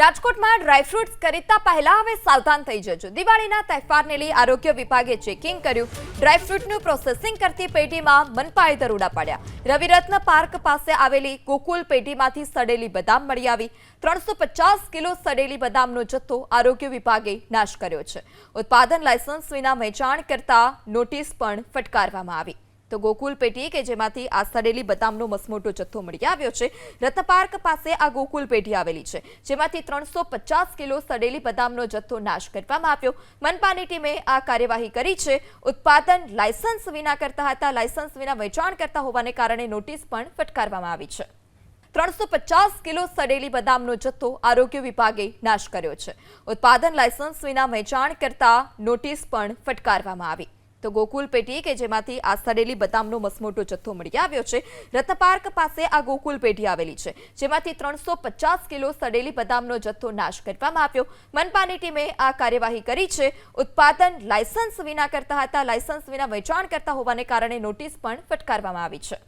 રાજકોટમાં ડ્રાયફ્રૂટ્સ ખરીદતા પહેલા હવે સાવધાન થઈ જજો. દિવાળીના તહેવારને લઈ આરોગ્ય વિભાગે ચેકિંગ કર્યું. ડ્રાયફ્રૂટનું પ્રોસેસિંગ કરતી પેઢીમાં મનપાએ દરોડા પાડ્યા. રવિરત્ન પાર્ક પાસે આવેલી ગોકુલ પેઢીમાંથી સડેલી બદામ મળી આવી. ત્રણસો કિલો સડેલી બદામનો જથ્થો આરોગ્ય વિભાગે નાશ કર્યો છે. ઉત્પાદન લાયસન્સ વિના વેચાણ કરતા નોટિસ પણ ફટકારવામાં આવી. તો ગોકુલ પેઢી કે જેમાંથી આ સડેલી બદામનો મસમોટો જથ્થો મળી આવ્યો છે, રથપાર્ક પાસે આ ગોકુલ પેઢી આવેલી છે, જેમાંથી ત્રણસો કિલો સડેલી બદામનો જથ્થો નાશ કરવામાં આવ્યો. મનપાની ટીમે આ કાર્યવાહી કરી છે. ઉત્પાદન લાયસન્સ વિના કરતા હતા, લાયસન્સ વિના વેચાણ કરતા હોવાને કારણે નોટિસ પણ ફટકારવામાં આવી છે. ત્રણસો પચાસ કિલો સડેલી બદામનો જથ્થો આરોગ્ય વિભાગે નાશ કર્યો છે. ઉત્પાદન લાયસન્સ વિના વેચાણ કરતા નોટિસ પણ ફટકારવામાં આવી. તો ગોકુલ પેટી કે જેમાંથી આ સડેલી બદામનો મસમોટો જથ્થો મળી આવ્યો છે રત્નપાર્ક પાસે આ ગોકુલ પેઢી આવેલી છે, જેમાંથી ત્રણસો કિલો સડેલી બદામનો જથ્થો નાશ કરવામાં આવ્યો. મનપાની ટીમે આ કાર્યવાહી કરી છે. ઉત્પાદન લાયસન્સ વિના કરતા હતા, લાયસન્સ વિના વેચાણ કરતા હોવાને કારણે નોટિસ પણ ફટકારવામાં આવી છે.